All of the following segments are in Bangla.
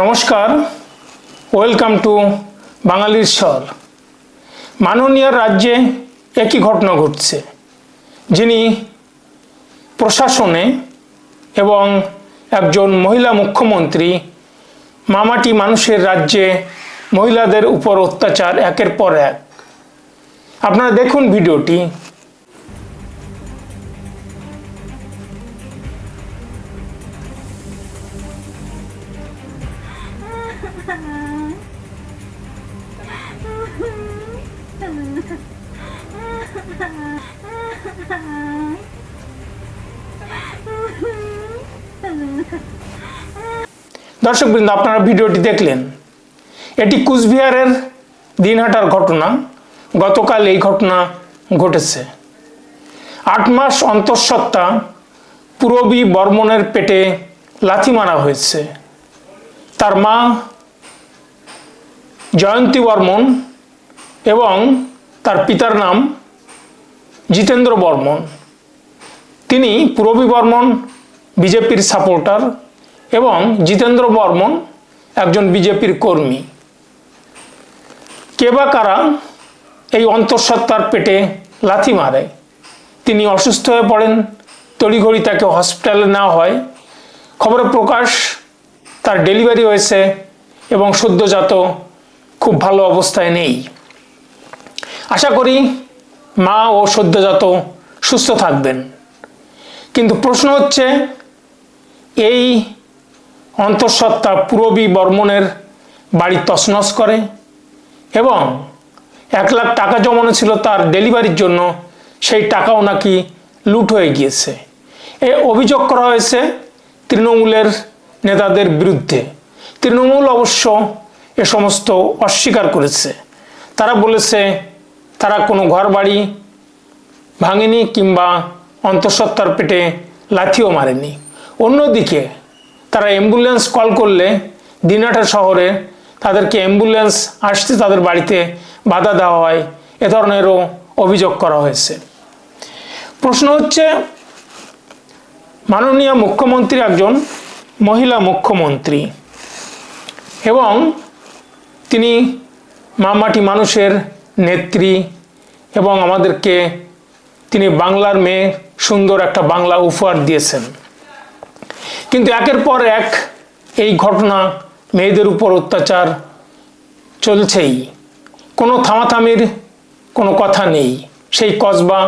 নমস্কার। ওয়েলকাম টু বাঙালির স্বর। মাননীয় রাজ্যে একই ঘটনা ঘটছে, যিনি প্রশাসনে এবং একজন মহিলা মুখ্যমন্ত্রী, মামাটি মানুষের রাজ্যে মহিলাদের উপর অত্যাচার একের পর এক। আপনারা দেখুন ভিডিওটি দর্শকবৃন্দ, আপনারা ভিডিওটি দেখলেন। এটি কুচবিহারের দিনহাটার ঘটনা। গতকাল এই ঘটনা ঘটেছে। আট মাস অন্তঃসত্ত্বা পুরবী বর্মনের পেটে লাথি মারা হয়েছে। তার মা জয়ন্তী বর্মন এবং তার পিতার নাম জিতেন্দ্র বর্মন। তিনি পুরবী বর্মন, বিজেপির সাপোর্টার এবং জিতেন্দ্র বর্মন একজন বিজেপির কর্মী। কে বা কারা এই অন্তঃসত্ত্বার পেটে লাথি মারে? তিনি অসুস্থ হয়ে পড়েন, তড়িঘড়ি তাকে হসপিটালে নেওয়া হয়। খবরে প্রকাশ, তার ডেলিভারি হয়েছে এবং সদ্যজাত খুব ভালো অবস্থায় নেই। আশা করি মা ও সদ্যজাত সুস্থ থাকবেন। কিন্তু প্রশ্ন হচ্ছে, এই অন্তঃসত্ত্বা পুরবী বর্মনের বাড়ি তছনছ করে এবং এক লাখ টাকা জমানো ছিল তার ডেলিভারির জন্য, সেই টাকাও নাকি লুট হয়ে গিয়েছে। এ অভিযোগ করা হয়েছে তৃণমূলের নেতাদের বিরুদ্ধে। তৃণমূল অবশ্য এ সমস্ত অস্বীকার করেছে। তারা বলেছে, তারা কোনো ঘর বাড়ি ভাঙেনি কিংবা অন্তঃসত্ত্বার পেটে লাথিও মারেনি। অন্যদিকে তারা অ্যাম্বুলেন্স কল করলে দিনাটা শহরে তাদেরকে অ্যাম্বুলেন্স আসতে তাদের বাড়িতে বাধা দেওয়া হয়। এ ধরনেরও অভিযোগ করা হয়েছে। প্রশ্ন হচ্ছে, মাননীয় মুখ্যমন্ত্রী একজন মহিলা মুখ্যমন্ত্রী এবং তিনি মামাটি মানুষের নেত্রী এবং আমাদেরকে তিনি বাংলার মেয়ে, সুন্দর একটা বাংলা উপহার দিয়েছেন। কিন্তু একের পর এক এই ঘটনা মেয়েদের উপর অত্যাচার চলছেই। কোনো থামাথামির, কোনো কথা নেই। সেই কসবা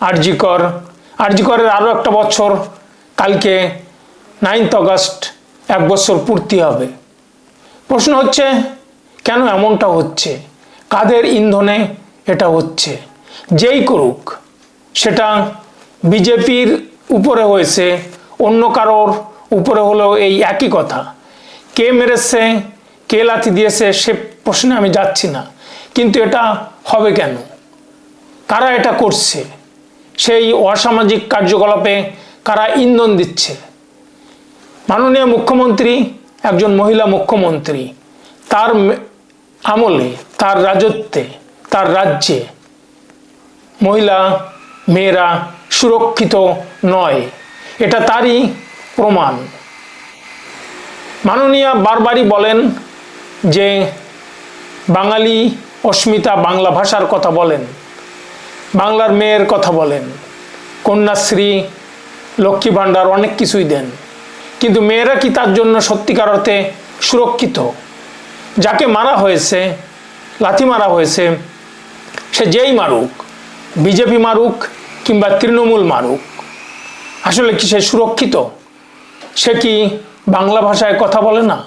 আরজিকর, আরজিকরের আরও একটা বছর, কালকে নাইনথ অগস্ট এক বছর পূর্তি হবে। প্রশ্ন হচ্ছে কেন এমনটা হচ্ছে? কাদের ইন্ধনে এটা হচ্ছে? যেই করুক, সেটা বিজেপির উপরে হয়েছে, অন্য কারোর উপরে হলেও এই একই কথা। কে মেরেছে, কে লাথি দিয়েছে, সে প্রশ্নে আমি যাচ্ছি না। কিন্তু এটা হবে কেন? কারা এটা করছে? সেই অসামাজিক কার্যকলাপে কারা ইন্ধন দিচ্ছে? মাননীয় মুখ্যমন্ত্রী একজন মহিলা মুখ্যমন্ত্রী, তার আমলে, তার রাজত্বে, তার রাজ্যে। মহিলা, মেয়েরা সুরক্ষিত নয়, এটা তারই প্রমাণ। মাননীয়া বারবারই বলেন যে বাঙালি অস্মিতা বাংলা ভাষার কথা বলেন, বাংলার মেয়ের কথা বলেন, কন্যাশ্রী, লক্ষ্মী ভাণ্ডার অনেক কিছুই দেন। কিন্তু মেয়েরা কি তার জন্য সত্যিকার অর্থে সুরক্ষিত? যাকে মারা হয়েছে, লাথি মারা হয়েছে, সে যেই মারুক, বিজেপি মারুক কিংবা তৃণমূল মারুক, আসলে কি সে সুরক্ষিত? সে কি বাংলা ভাষায় কথা বলে না?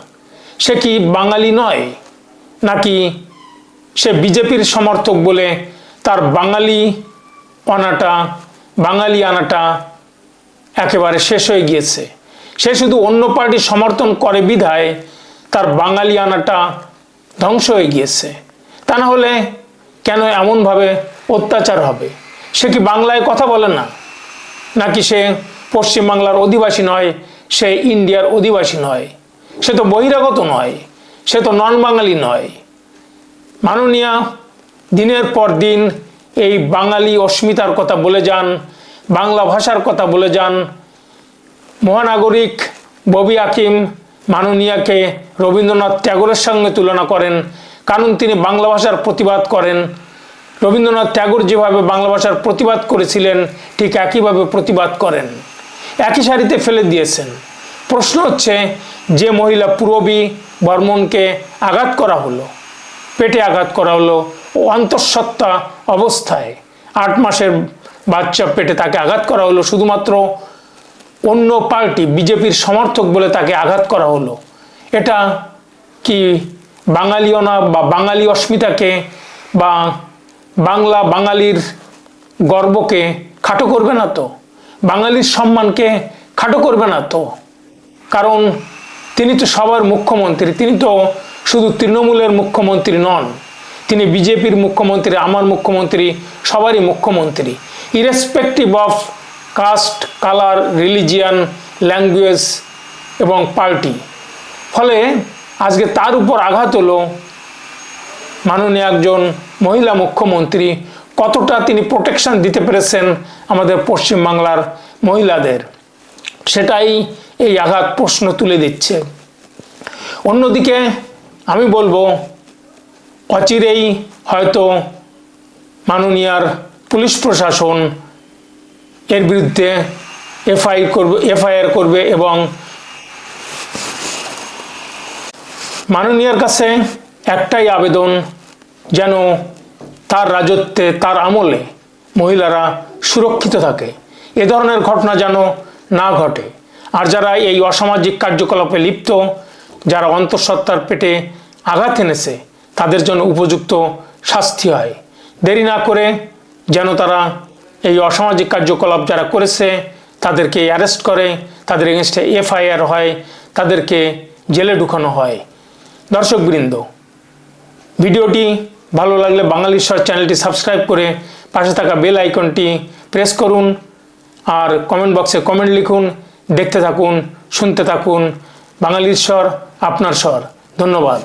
সে কি বাঙালি নয়? নাকি সে বিজেপির সমর্থক বলে তার বাঙালি অনাটা বাঙালি আনাটা একেবারে শেষ হয়ে গিয়েছে? সে শুধু অন্য পার্টি সমর্থন করে বিধায় তার বাঙালি আনাটা ধ্বংস হয়ে গিয়েছে। তা না হলে কেন এমনভাবে অত্যাচার হবে? সে কি বাংলায় কথা বলে না? নাকি সে পশ্চিমবাংলার অধিবাসী নয়, সে ইন্ডিয়ার অধিবাসী নয়? সে তো বহিরাগত নয়, সে তো নন বাঙালি নয়। মাননীয়া, দিনের পর দিন এই বাঙালি অস্মিতার কথা বলে যান, বাংলা ভাষার কথা বলে যান। মহানাগরিক ববি আকিম মাননীয়াকে রবীন্দ্রনাথ ট্যাগোরের সঙ্গে তুলনা করেন। কারণ তিনি বাংলা ভাষার প্রতিবাদ করেন। রবীন্দ্রনাথ ট্যাগোর যেভাবে বাংলা ভাষার প্রতিবাদ করেছিলেন, ঠিক একইভাবে প্রতিবাদ করেন। একই সারিতে ফেলে দিয়েছেন। প্রশ্ন হচ্ছে, যে মহিলা পূরবী বর্মনকে আঘাত করা হলো, পেটে আঘাত করা হলো, ও অন্তঃসত্ত্বা অবস্থায় আট মাসের বাচ্চা পেটে তাকে আঘাত করা হলো, শুধুমাত্র অন্য পার্টি, বিজেপির সমর্থক বলে তাকে আঘাত করা হলো। এটা কি বাঙালিও না বা বাঙালি অস্মিতাকে বা বাংলা বাঙালির গর্বকে খাটো করবে না তো? বাঙালির সম্মানকে খাটো করবে না তো? কারণ তিনি তো সবার মুখ্যমন্ত্রী, তিনি তো শুধু তৃণমূলের মুখ্যমন্ত্রী নন। তিনি বিজেপির মুখ্যমন্ত্রী, আমার মুখ্যমন্ত্রী, সবারই মুখ্যমন্ত্রী। Irrespective of caste, colour, religion, language এবং পার্টি ফলে আজকে তার উপর আঘাত হলো মাননীয় একজন মহিলা মুখ্যমন্ত্রী। কতটা তিনি প্রোটেকশন দিতে পেরেছেন আমাদের পশ্চিমবাংলার মহিলাদের? সেটাই এই আঘাত প্রশ্ন তুলে দিচ্ছে। অন্যদিকে আমি বলব, অচিরেই হয়তো মাননীয়ার পুলিশ প্রশাসন এর বিরুদ্ধে এফআই করবে, এফআইআর করবে এবং মাননীয়ার কাছে একটাই আবেদন যেন তার রাজত্বে, তার আমলে মহিলারা সুরক্ষিত থাকে। এ ধরনের ঘটনা যেন না ঘটে। আর যারা এই অসামাজিক কার্যকলাপে লিপ্ত, যারা অন্তঃসত্ত্বার পেটে আঘাত এনেছে, তাদের জন্য উপযুক্ত শাস্তি হয়। দেরি না করে যেন তারা এই অসামাজিক কার্যকলাপ যারা করেছে, তাদেরকে অ্যারেস্ট করে, তাদের এগেনস্টে এফআইআর হয়, তাদেরকে জেলে ঢুকানো হয়। দর্শকবৃন্দ ভিডিওটি ভালো লাগলে বাঙালির স্বর চ্যানেলটি সাবস্ক্রাইব করে পাশে থাকা বেল আইকনটি প্রেস করুন আর কমেন্ট বক্সে কমেন্ট লিখুন। দেখতে থাকুন, শুনতে থাকুন। বাঙালির স্বর আপনার স্বর। ধন্যবাদ।